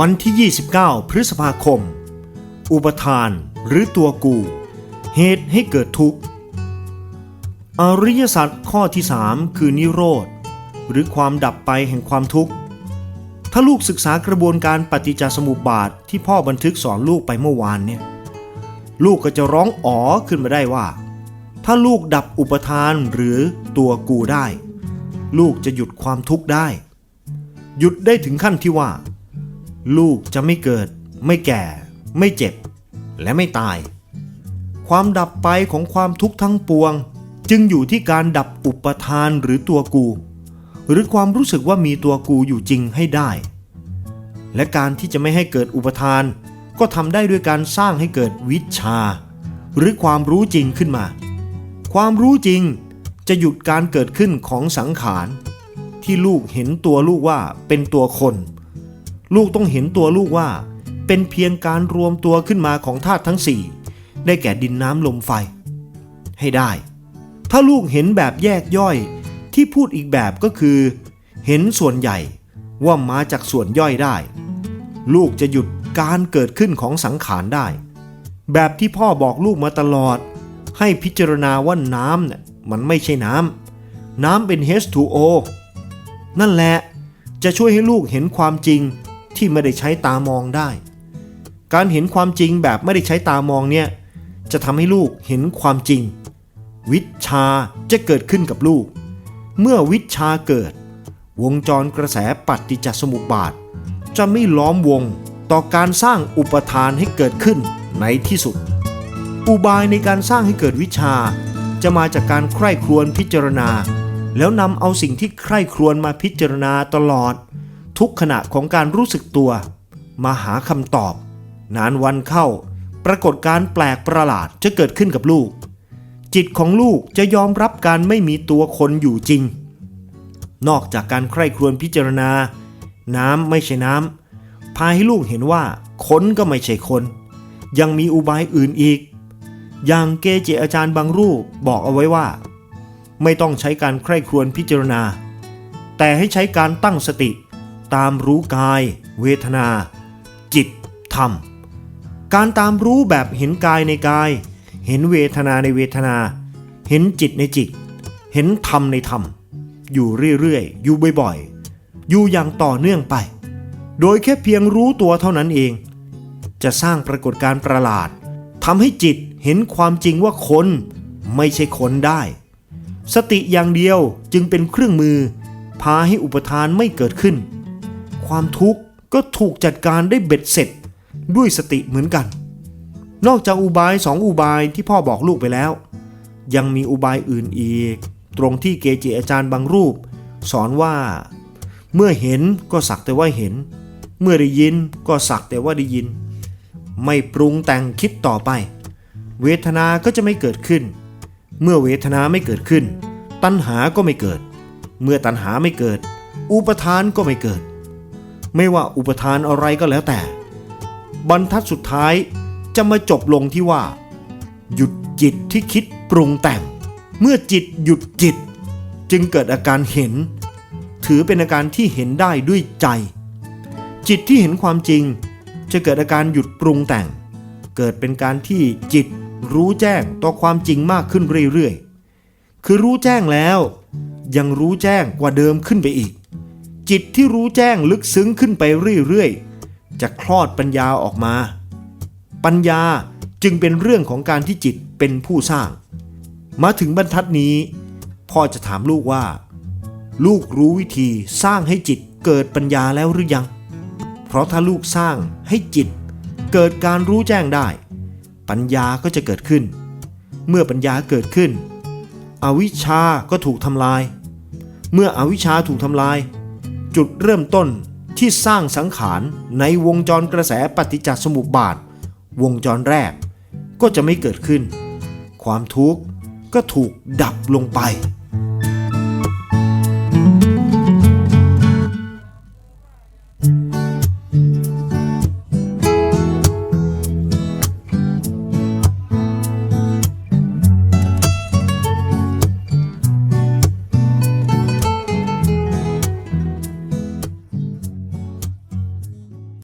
วันที่ 29 พฤษภาคม อุปทานหรือตัวกู เหตุให้เกิดทุกข์ อริยสัจข้อที่3คือนิโรธ หรือความดับไปแห่งความทุกข์ ถ้าลูกศึกษากระบวนการปฏิจจสมุปบาทที่พ่อบันทึกสอนลูกไปเมื่อวานเนี่ย ลูกก็จะร้องอ๋อขึ้นมาได้ว่า ถ้าลูกดับอุปทานหรือตัวกูได้ ลูกจะหยุดความทุกข์ได้ หยุดได้ถึงขั้นที่ว่า ลูกจะไม่เกิด ไม่แก่ ไม่เจ็บ และไม่ตาย ความดับไปของความทุกข์ทั้งปวง จึงอยู่ที่การดับอุปทานหรือตัวกู หรือความรู้สึกว่ามีตัวกูอยู่จริงให้ได้ และการที่จะไม่ให้เกิดอุปทาน ก็ทำได้ด้วยการสร้างให้เกิดวิชา หรือความรู้จริงขึ้นมา ความรู้จริงจะหยุดการเกิดขึ้นของสังขาร ที่ลูกเห็นตัวลูกว่าเป็นตัวคน ลูกต้องเห็นตัวลูกว่า เป็นเพียงการรวมตัวขึ้นมาของธาตุทั้งสี่ได้แก่ดินน้ำลมไฟ ให้ได้ ถ้าลูกเห็นแบบแยกย่อย ที่พูดอีกแบบก็คือ เห็นส่วนใหญ่ว่ามาจากส่วนย่อยได้ ลูกจะหยุดการเกิดขึ้นของสังขารได้ แบบที่พ่อบอกลูกมาตลอด ให้พิจารณาว่าน้ำเนี่ยมันไม่ใช่น้ำน้ำเป็น H2O นั่นแหละจะช่วยให้ลูกเห็นความจริง ที่ไม่ได้ใช้ตามองได้ การเห็นความจริงแบบไม่ได้ใช้ตามองเนี่ยจะทำให้ลูกเห็นความจริง วิชาจะเกิดขึ้นกับลูก เมื่อวิชาเกิด วงจรกระแสปฏิจจสมุปบาท จะไม่ล้อมวงต่อการสร้างอุปทานให้เกิดขึ้นในที่สุด อุบายในการสร้างให้เกิดวิชา จะมาจากการใคร่ครวญพิจารณา แล้วนำเอาสิ่งที่ใคร่ครวญมาพิจารณาตลอด ทุกขณะของการรู้สึกตัว มาหาคำตอบ นานวันเข้า ปรากฏการแปลกประหลาดจะเกิดขึ้นกับลูก จิตของลูกจะยอมรับการไม่มีตัวคนอยู่จริง นอกจากการใคร่ครวญพิจารณา น้ำไม่ใช่น้ำพาให้ลูกเห็นว่าคนก็ไม่ใช่คน ยังมีอุบายอื่นอีก อย่างเกจิอาจารย์บางรูปบอกเอาไว้ว่า ไม่ต้องใช้การใคร่ครวญพิจารณา แต่ให้ใช้การตั้งสติ ตามรู้กาย เวทนา จิต ธรรม การตามรู้แบบเห็นกายในกาย เห็นเวทนาในเวทนา เห็นจิตในจิต เห็นธรรมในธรรม อยู่เรื่อยๆ อยู่บ่อยๆ อยู่อย่างต่อเนื่องไป โดยแค่เพียงรู้ตัวเท่านั้นเอง จะสร้างปรากฏการณ์ประหลาดทำให้จิตเห็นความจริงว่าคนไม่ใช่คนได้ สติอย่างเดียวจึงเป็นเครื่องมือ พาให้อุปทานไม่เกิดขึ้น ความทุกข์ก็ถูกจัดการได้เบ็ดเสร็จด้วยสติเหมือนกัน นอกจากอุบายสองอุบายที่พ่อบอกลูกไปแล้ว ยังมีอุบายอื่นอีก ตรงที่เกจิอาจารย์บางรูป สอนว่า เมื่อเห็นก็สักแต่ว่าเห็น เมื่อได้ยินก็สักแต่ว่าได้ยิน ไม่ปรุงแต่งคิดต่อไป เวทนาก็จะไม่เกิดขึ้น เมื่อเวทนาไม่เกิดขึ้น ตัณหาก็ไม่เกิด เมื่อตัณหาไม่เกิด อุปทานก็ไม่เกิด ไม่ว่าอุปทานอะไรก็แล้วแต่ บรรทัดสุดท้ายจะมาจบลงที่ว่า หยุดจิตที่คิดปรุงแต่ง เมื่อจิตหยุดจิต จึงเกิดอาการเห็น ถือเป็นอาการที่เห็นได้ด้วยใจ จิตที่เห็นความจริง จะเกิดอาการหยุดปรุงแต่ง เกิดเป็นการที่จิตรู้แจ้งต่อความจริงมากขึ้นเรื่อยๆ คือรู้แจ้งแล้ว ยังรู้แจ้งกว่าเดิมขึ้นไปอีก จิตที่รู้แจ้งลึกซึ้งขึ้นไปเรื่อยๆ จะคลอดปัญญาออกมา ปัญญาจึงเป็นเรื่องของการที่จิตเป็นผู้สร้าง มาถึงบรรทัดนี้ พ่อจะถามลูกว่า ลูกรู้วิธีสร้างให้จิตเกิดปัญญาแล้วหรือยัง เพราะถ้าลูกสร้างให้จิต เกิดการรู้แจ้งได้ ปัญญาก็จะเกิดขึ้น เมื่อปัญญาเกิดขึ้น อวิชชาก็ถูกทำลาย เมื่ออวิชชาถูกทำลาย จุดเริ่มต้นที่สร้างสังขารในวงจรกระแสปฏิจจสมุปบาท วงจรแรกก็จะไม่เกิดขึ้น ความทุกข์ก็ถูกดับลงไป